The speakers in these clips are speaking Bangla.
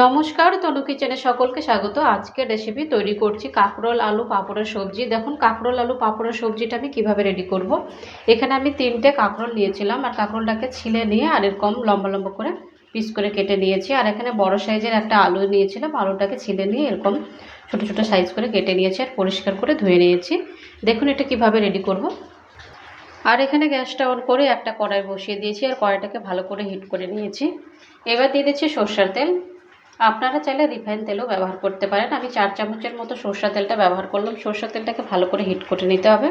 নমস্কার, তনু কিচেনে সকলকে স্বাগত। আজকের রেসিপি তৈরি করছি কাঁকরোল, আলু, পাঁপড়ের সবজি। দেখুন, কাঁকরোল, আলু, পাঁপড়ের সবজিটা আমি কীভাবে রেডি করব। এখানে আমি তিনটে কাঁকরোল নিয়েছিলাম আর কাঁকরোলটাকে ছিলে নিয়ে আর এরকম লম্বা লম্বা করে পিস করে কেটে নিয়েছি। আর এখানে বড় সাইজের একটা আলু নিয়েছিলাম, আলুটাকে ছিলে নিয়ে এরকম ছোট ছোট সাইজ করে কেটে নিয়েছি আর পরিষ্কার করে ধুয়ে নিয়েছি। দেখুন, এটা কীভাবে রেডি করব। আর এখানে গ্যাসটা অন করে একটা কড়াই বসিয়ে দিয়েছি আর কড়াইটাকে ভালো করে হিট করে নিয়েছি। এবার দিয়ে দিচ্ছি সর্ষের তেল। আপনারা চাইলে রিফাইন তেলও ব্যবহার করতে পারেন। আমি চার চামচের মতো সর্ষের তেলটা ব্যবহার করলাম। সর্ষের তেলটাকে ভালো করে হিট করে নিতে হবে।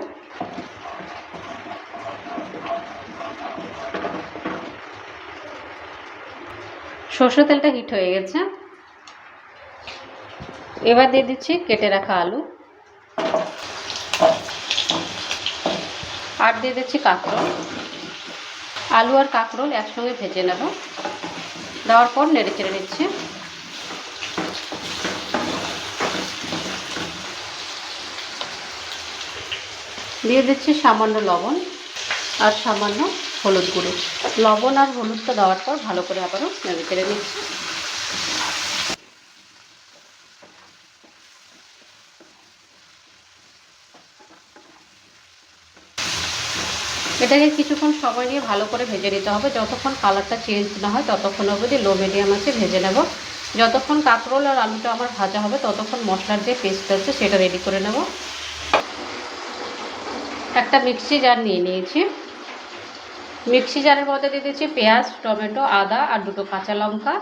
সর্ষের তেলটা হিট হয়ে গেছে। এবার দিয়ে দিচ্ছি কেটে রাখা আলু। আর দিয়ে দিচ্ছি কাঁকরোল। আলু আর কাঁকরোল একসঙ্গে ভেজে নেব। দেওয়ার পর নেড়ে চেড়ে নিচ্ছি। দিয়ে দিচ্ছি সামান্য লবণ আর সামান্য হলুদ গুঁড়ো। লবণ আর হলুদটা দেওয়ার পর ভালো করে আবারও নেড়ে চেড়ে নিচ্ছি। এটাকে কিছুক্ষণ সময় নিয়ে ভালো করে ভেজে নিতে হবে। যতক্ষণ কালারটা চেঞ্জ না হয় ততক্ষণ অবধি লো মিডিয়াম আছে ভেজে নেব। যতক্ষণ কাঁকরোল আর আলুটা আমার ভাজা হবে ততক্ষণ মশলার যে পেস্ট আছে সেটা রেডি করে নেব। একটা মিক্সি জার নিয়ে নিয়েছি। মিক্সি জারের মধ্যে দিয়ে দিচ্ছি পেঁয়াজ, টমেটো, আদা আর দুটো কাঁচা লঙ্কা।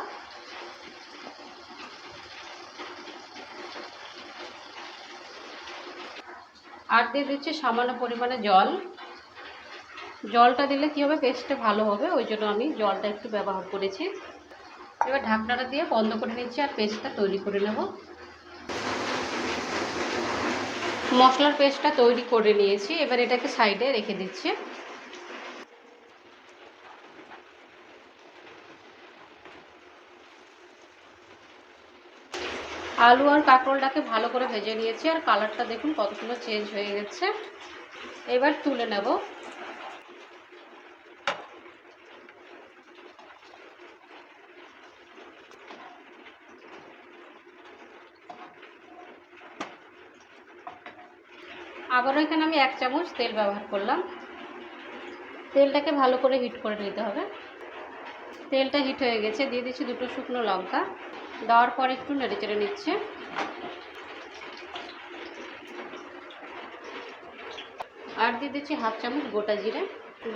আর দিয়ে দিচ্ছি সামান্য পরিমাণে জল। জলটা দিলে কী হবে? পেস্টটা ভালো হবে, ওই জন্য আমি জলটা একটু ব্যবহার করেছি। এবার ঢাকনাটা দিয়ে বন্ধ করে নিচ্ছি আর পেস্টটা তৈরি করে নেব। মশলার পেস্টটা তৈরি করে নিয়েছি। এবার এটাকে সাইডে রেখে দিচ্ছি। আলু আর কাঁকরোলটাকে ভালো করে ভেজে নিয়েছি। আর কালারটা দেখুন কত সুন্দর চেঞ্জ হয়ে গেছে। এবার তুলে নেব। আবারও এখানে আমি এক চামচ তেল ব্যবহার করলাম। তেলটাকে ভালো করে হিট করে নিতে হবে। তেলটা হিট হয়ে গেছে, দিয়ে দিচ্ছি দুটো শুকনো লঙ্কা। দেওয়ার পর একটু নেড়ে চেড়ে নিচ্ছে। আর দিয়ে দিচ্ছি হাফ চামচ গোটা জিরে।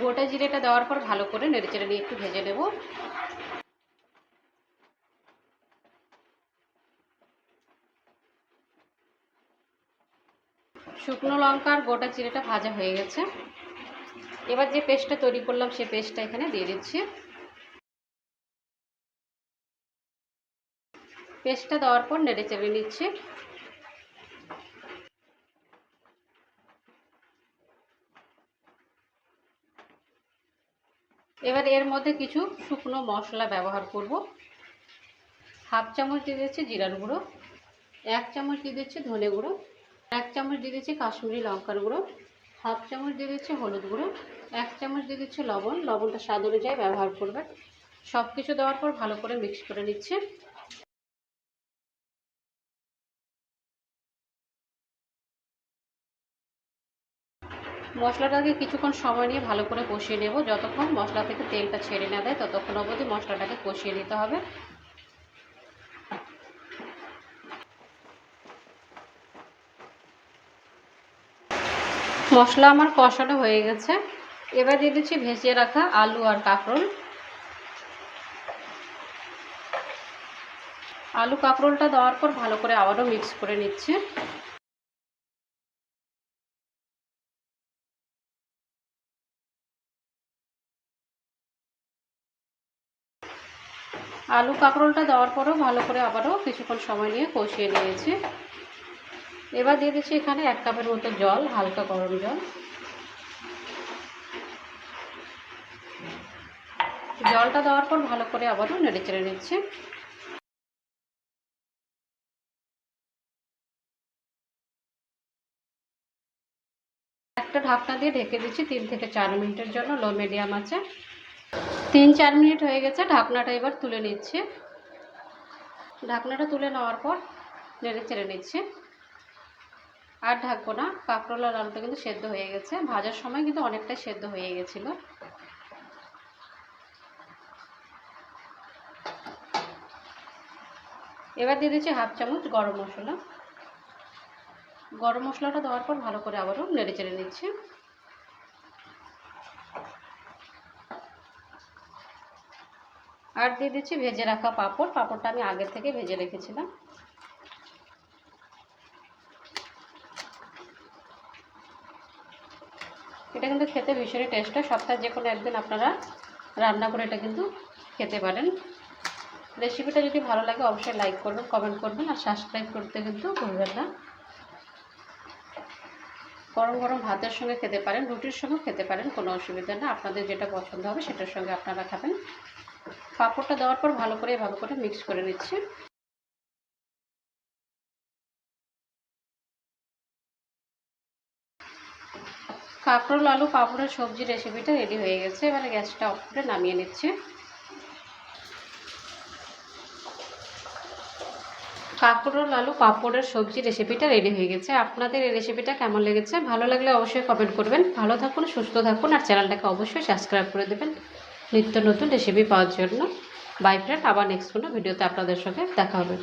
গোটা জিরেটা দেওয়ার পর ভালো করে নেড়ে চেড়ে নিয়ে একটু ভেজে নেব। শুকনো লঙ্কা আর গোটা জিরেটা ভাজা হয়ে গেছে। এবার যে পেস্টটা তৈরি করলাম, সে পেস্টটা এখানে দিয়ে দিচ্ছি। পেস্টটা দেওয়ার পর নেড়ে চেড়ে নিচ্ছি। এবার এর মধ্যে কিছু শুকনো মশলা ব্যবহার করব। হাফ চামচ দিয়ে দিচ্ছি জিরার গুঁড়ো, এক চামচ দিয়ে দিচ্ছি ধনে গুঁড়ো এক চামচ দিয়ে দিচ্ছি কাশ্মীরি লঙ্কার গুঁড়ো, হাফ চামচ দিয়ে দিচ্ছি হলুদ গুঁড়ো, এক চামচ দিয়ে দিচ্ছি লবণ, লবণটা স্বাদ অনুযায়ী ব্যবহার করবেন সব কিছু দেওয়ার পর ভালো করে মিক্স করে নিচ্ছে। মশলাটাকে কিছুক্ষণ সময় নিয়ে ভালো করে কষিয়ে নেব। যতক্ষণ মশলা থেকে তেলটা ছেড়ে না দেয়, ততক্ষণ অবধি মশলাটাকে কষিয়ে নিতে হবে। মশলা আমার কষানো হয়ে গেছে। এবার দিয়ে দিচ্ছি ভেজিয়ে রাখা আলু আর কাঁকরোল। আলু কাঁকরোলটা দেওয়ার পর ভালো করে আবারও মিক্স করে নিচ্ছে। আলু কাঁকরোলটা দেওয়ার পরও ভালো করে আবারও কিছুক্ষণ সময় নিয়ে কষিয়ে নিয়েছি। এবার দিয়ে দিচ্ছি এখানে এক কাপের মতো জল, হালকা গরম জল। জলটা দেওয়ার পর ভালো করে আবারও নেড়ে চেড়ে নিচ্ছে। একটা ঢাকনা দিয়ে ঢেকে দিচ্ছি তিন থেকে চার মিনিটের জন্য, লো মিডিয়াম আছে। তিন চার মিনিট হয়ে গেছে, ঢাকনাটা এবার তুলে নিচ্ছে। ঢাকনাটা তুলে নেওয়ার পর নেড়ে চেড়ে নিচ্ছি। আর ঢাকবো না। কাঁকরোল আলুটা কিন্তু সেদ্ধ হয়ে গেছে। ভাজার সময় কিন্তু অনেকটাই সেদ্ধ হয়ে গেছিল। এবার দিয়ে দিচ্ছি হাফ চামচ গরম মশলা। গরম মশলাটা দেওয়ার পর ভালো করে আবারও নেড়ে চেড়ে নিচ্ছি। আর দিয়ে দিচ্ছি ভেজে রাখা পাঁপড়। পাঁপড়টা আমি আগে থেকে ভেজে রেখেছিলাম। এটা কিন্তু খেতে ভীষণই টেস্ট হয়। সপ্তাহে যে কোনো একদিন আপনারা রান্না করে এটা কিন্তু খেতে পারেন। রেসিপিটা যদি ভালো লাগে অবশ্যই লাইক করবেন কমেন্ট করবেন আর সাবস্ক্রাইব করতে কিন্তু ভুলবেন না। গরম গরম ভাতের সঙ্গে খেতে পারেন, রুটির সঙ্গে খেতে পারেন, কোনো অসুবিধা না। আপনাদের যেটা পছন্দ হবে সেটার সঙ্গে আপনারা খাবেন। পাঁপড়টা দেওয়ার পর ভালো করে ভালো করে মিক্স করে নিচ্ছি। কাঁকরোল, আলু, পাঁপড়ের সবজি রেসিপিটা রেডি হয়ে গেছে। এবারে গ্যাসটা অফ করে নামিয়ে নিচ্ছি। কাঁকরোল, আলু, পাঁপড়ের সবজি রেসিপিটা রেডি হয়ে গেছে। আপনাদের এই রেসিপিটা কেমন লেগেছে? ভালো লাগলে অবশ্যই কমেন্ট করবেন। ভালো থাকুন, সুস্থ থাকুন, আর চ্যানেলটাকে অবশ্যই সাবস্ক্রাইব করে দেবেন। নিত্য নতুন রেসিপি পাওয়ার জন্য। বাই ফ্রেন্ড আবার নেক্সট কোনো ভিডিওতে আপনাদের সঙ্গে দেখা হবে।